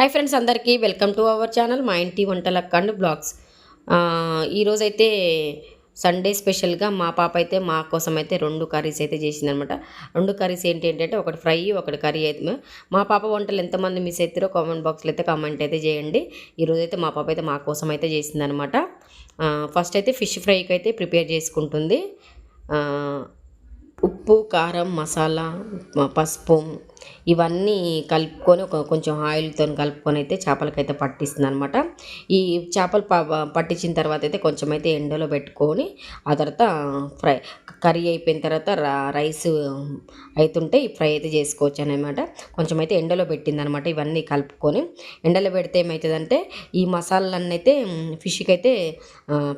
Hi friends అందరికీ welcome to our channel మా ఇంటి వంటల అండ్ బ్లాగ్స్ ఈరోజైతే సండే స్పెషల్గా మా పాప అయితే మా కోసం అయితే రెండు కర్రీస్ అయితే చేసిందనమాట రెండు కర్రీస్ ఏంటి ఏంటంటే ఒకటి ఫ్రై ఒకటి కర్రీ అయితే. మా పాప వంటలు ఎంతమంది మిస్ అవుతారో కామెంట్ బాక్స్లో అయితే కామెంట్ అయితే చేయండి. ఈరోజు అయితే మా పాప అయితే మా కోసం అయితే చేసిందనమాట ఫస్ట్ అయితే ఫిష్ ఫ్రైకి అయితే ప్రిపేర్ చేసుకుంటుంది. ఉప్పు కారం మసాలా పసుపు ఇవన్నీ కలుపుకొని ఒక కొంచెం ఆయిల్తో కలుపుకొని అయితే చేపలకైతే పట్టిస్తుంది అనమాట ఈ చేపలు ప- పట్టించిన తర్వాత అయితే కొంచెం అయితే ఎండలో పెట్టుకొని ఆ తర్వాత ఫ్రై కర్రీ అయిపోయిన తర్వాత రైస్ అవుతుంటే ఈ ఫ్రై అయితే చేసుకోవచ్చు అనమాట కొంచెం అయితే ఎండలో పెట్టింది అనమాట ఇవన్నీ కలుపుకొని. ఎండలో పెడితే ఏమవుతుందంటే ఈ మసాలాలన్నీ అయితే ఫిష్కి అయితే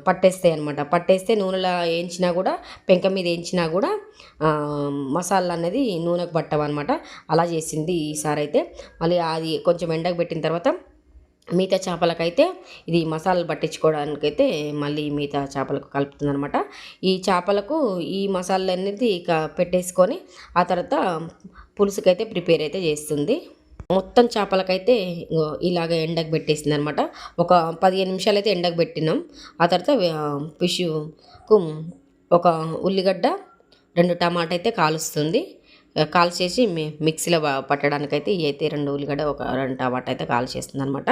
పట్టేస్తాయి అనమాట పట్టేస్తే నూనెలో వేయించినా కూడా పెంక మీద వేయించినా కూడా మసాలా అనేది నూనెకు పట్టవన్నమాట. అలా చేసింది ఈసారి అయితే మళ్ళీ అది కొంచెం ఎండకు పెట్టిన తర్వాత మిగతా చేపలకైతే ఇది మసాలాలు పట్టించుకోవడానికైతే మళ్ళీ మిగతా చేపలకు కలుపుతుంది అనమాట ఈ చేపలకు ఈ మసాలా అనేది ఇక పెట్టేసుకొని ఆ తర్వాత పులుసుకైతే ప్రిపేర్ అయితే చేస్తుంది. మొత్తం చేపలకైతే ఇలాగ ఎండకు పెట్టేసింది అనమాట ఒక పదిహేను నిమిషాలు అయితే ఎండకు పెట్టినాం. ఆ తర్వాత ఫిష్కు ఒక ఉల్లిగడ్డ రెండు టమాటా అయితే కాలుస్తుంది. కాల్చేసి మి మిక్సీలో పట్టడానికైతే అయితే రెండు ఉల్లిగడ్డ ఒక రెండు టమాటా అయితే కాల్చేస్తుంది అనమాట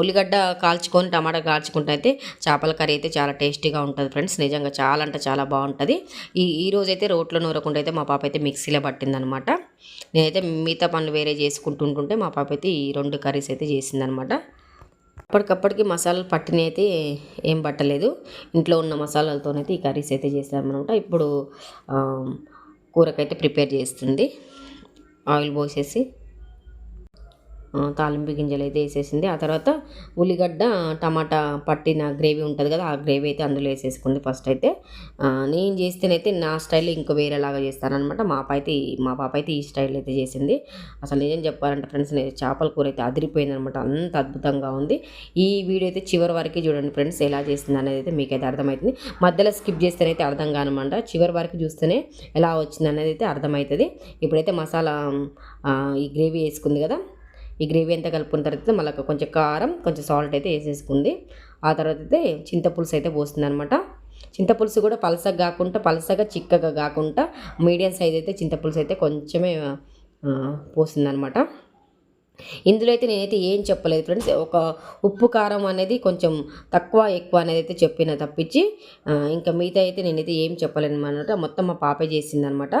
ఉల్లిగడ్డ కాల్చుకొని టమాటా కాల్చుకుంటే అయితే చేపల కర్రీ అయితే చాలా టేస్టీగా ఉంటుంది ఫ్రెండ్స్. నిజంగా చాలా అంటే చాలా బాగుంటుంది. ఈ ఈ రోజు అయితే రోట్లో నూరకుండా అయితే మా పాప అయితే మిక్సీలో పట్టిందనమాట నేనైతే మిగతా పనులు వేరే చేసుకుంటుంటుంటే మా పాప అయితే ఈ రెండు కర్రీస్ అయితే చేసిందనమాట అప్పటికప్పటికి మసాలాలు పట్టిన అయితే ఏం పట్టలేదు. ఇంట్లో ఉన్న మసాలాలతోనైతే ఈ కర్రీస్ అయితే చేసామనమాట ఇప్పుడు కూరకైతే ప్రిపేర్ చేస్తుంది. ఆయిల్ పోసేసి తాలింపు గింజలు అయితే వేసేసింది. ఆ తర్వాత ఉల్లిగడ్డ టమాటా పట్టిన గ్రేవీ ఉంటుంది కదా ఆ గ్రేవీ అయితే అందులో వేసేసుకుంది ఫస్ట్ అయితే. నేను చేస్తేనైతే నా స్టైల్ ఇంకో వేరేలాగా చేస్తానమాట మా పాప అయితే మా పాప అయితే ఈ స్టైల్ అయితే చేసింది. అసలు నిజం చెప్పాలంటే ఫ్రెండ్స్ నేను చేపల కూర అయితే అదిరిపోయింది అనమాట అంత అద్భుతంగా ఉంది. ఈ వీడియో అయితే చివరి వరకు చూడండి ఫ్రెండ్స్ ఎలా చేసింది అనేది అయితే మీకైతే అర్థమవుతుంది మధ్యలో స్కిప్ చేస్తేనైతే అర్థం కానమాట. చివరి వరకు చూస్తేనే ఎలా వచ్చింది అనేది అయితే అర్థమవుతుంది ఇప్పుడైతే మసాలా ఈ గ్రేవీ వేసుకుంది కదా ఈ గ్రేవీ అంతా కలుపుకున్న తర్వాత మళ్ళీ కొంచెం కారం కొంచెం సాల్ట్ అయితే వేసేసుకుంది. ఆ తర్వాత అయితే చింతపులుసు అయితే పోస్తుంది అనమాట చింతపులుసు కూడా పలసగా కాకుండా పలసగా చిక్కగా కాకుండా మీడియం సైజ్ అయితే చింతపులుసు అయితే కొంచెమే పోస్తుంది అనమాట ఇందులో అయితే నేనైతే ఏం చెప్పలేదు ఫ్రెండ్స్. ఒక ఉప్పు కారం అనేది కొంచెం తక్కువ ఎక్కువ అనేది అయితే చెప్పిన తప్పించి ఇంకా మిగతా అయితే నేనైతే ఏం చెప్పలేను అనమాట మొత్తం మా పాపే చేసిందనమాట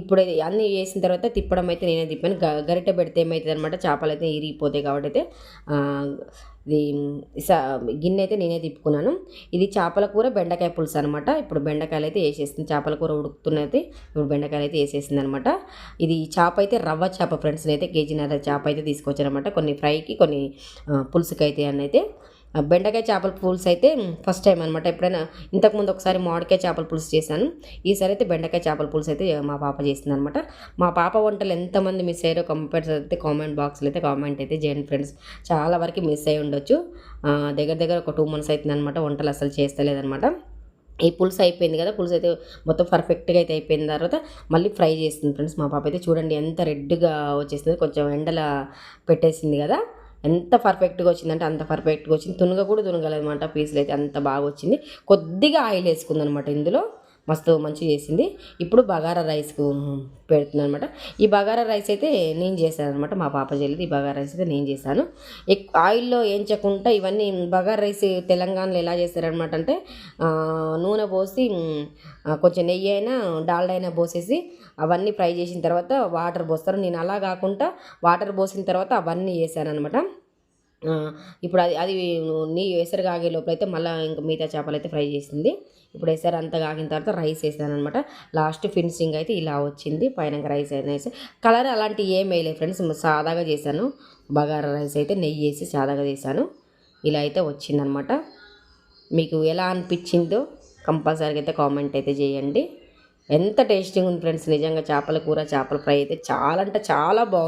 ఇప్పుడు అన్నీ వేసిన తర్వాత తిప్పడం అయితే నేనే తిప్పాను. గ గరిట పెడితే ఏమవుతుంది అనమాట చేపలు అయితే ఇరిగిపోతాయి కాబట్టి అయితే ఇది గిన్నె అయితే నేనే తిప్పుకున్నాను. ఇది చేపల కూర బెండకాయ పులుసు అనమాట ఇప్పుడు బెండకాయలు అయితే వేసేస్తుంది చేపల కూర ఉడుకుతున్నది. ఇప్పుడు బెండకాయలు అయితే వేసేసింది అనమాట ఇది చేప అయితే రవ్వ చేప ఫ్రెండ్స్ అయితే కేజీన్నర చేప అయితే తీసుకొచ్చారనమాట కొన్ని ఫ్రైకి కొన్ని పులుసుకి అయితే అని అయితే బెండకాయ చేపల పులుసు అయితే ఫస్ట్ టైం అనమాట ఎప్పుడైనా ఇంతకుముందు ఒకసారి మామిడికాయ చేపల పులుసు చేశాను. ఈసారి అయితే బెండకాయ చేపల పులుసు అయితే మా పాప చేస్తుంది అనమాట మా పాప వంటలు ఎంతమంది మిస్ అయ్యారో కంపేర్ అయితే కామెంట్ బాక్స్లో అయితే కామెంట్ అయితే చేయండి ఫ్రెండ్స్ చాలా వరకు మిస్ అయి ఉండొచ్చు. దగ్గర దగ్గర ఒక టూ మంత్స్ అవుతుంది అనమాట వంటలు అసలు చేస్తలేదనమాట ఈ పులుసు అయిపోయింది కదా పులుసు అయితే మొత్తం పర్ఫెక్ట్గా అయితే అయిపోయిన తర్వాత మళ్ళీ ఫ్రై చేస్తుంది ఫ్రెండ్స్ మా పాప అయితే చూడండి ఎంత రెడ్గా వచ్చేసింది కొంచెం ఎండల పెట్టేసింది కదా. ఎంత పర్ఫెక్ట్గా వచ్చిందంటే అంత పర్ఫెక్ట్గా వచ్చింది. తునగ కూడా తునగలేదన్నమాట. పీసులు అయితే అంత బాగా వచ్చింది. కొద్దిగా ఆయిల్ వేసుకుంది అనమాట ఇందులో. మస్తు మంచిగా చేసింది. ఇప్పుడు బగారా రైస్కు పెడుతుంది అనమాట ఈ బగారా రైస్ అయితే నేను చేశాను అనమాట మా పాప చెల్లిది ఈ బగారా రైస్ అయితే నేను చేశాను. ఎక్ ఆయిల్లో వేయించకుండా ఇవన్నీ బగారా రైస్ తెలంగాణలో ఎలా చేస్తారనమాట అంటే నూనె పోసి కొంచెం నెయ్యి అయినా డాల్డా అయినా పోసేసి అవన్నీ ఫ్రై చేసిన తర్వాత వాటర్ పోస్తారు. నేను అలా కాకుండా వాటర్ పోసిన తర్వాత అవన్నీ వేసాను అనమాట ఇప్పుడు అది అది నీ ఎసరు కాగే లోపల అయితే మళ్ళీ ఇంకా మిగతా చేపలు అయితే ఫ్రై చేసింది. ఇప్పుడు ఎసరు అంతా కాగిన తర్వాత రైస్ వేసాను అనమాట లాస్ట్ ఫినిషింగ్ అయితే ఇలా వచ్చింది. పైన రైస్ అయినా వేసి. కలర్ అలాంటి ఏం వేయలేదు ఫ్రెండ్స్. సాదాగా చేశాను. బగారా రైస్ అయితే నెయ్యి వేసి సాదాగా చేశాను. ఇలా అయితే వచ్చిందనమాట మీకు ఎలా అనిపించిందో కంపల్సరీగా అయితే కామెంట్ అయితే చేయండి. ఎంత టేస్టీగా ఉంది ఫ్రెండ్స్. నిజంగా చేపల కూర చేపల ఫ్రై అయితే చాలా అంటే చాలా బాగుంది.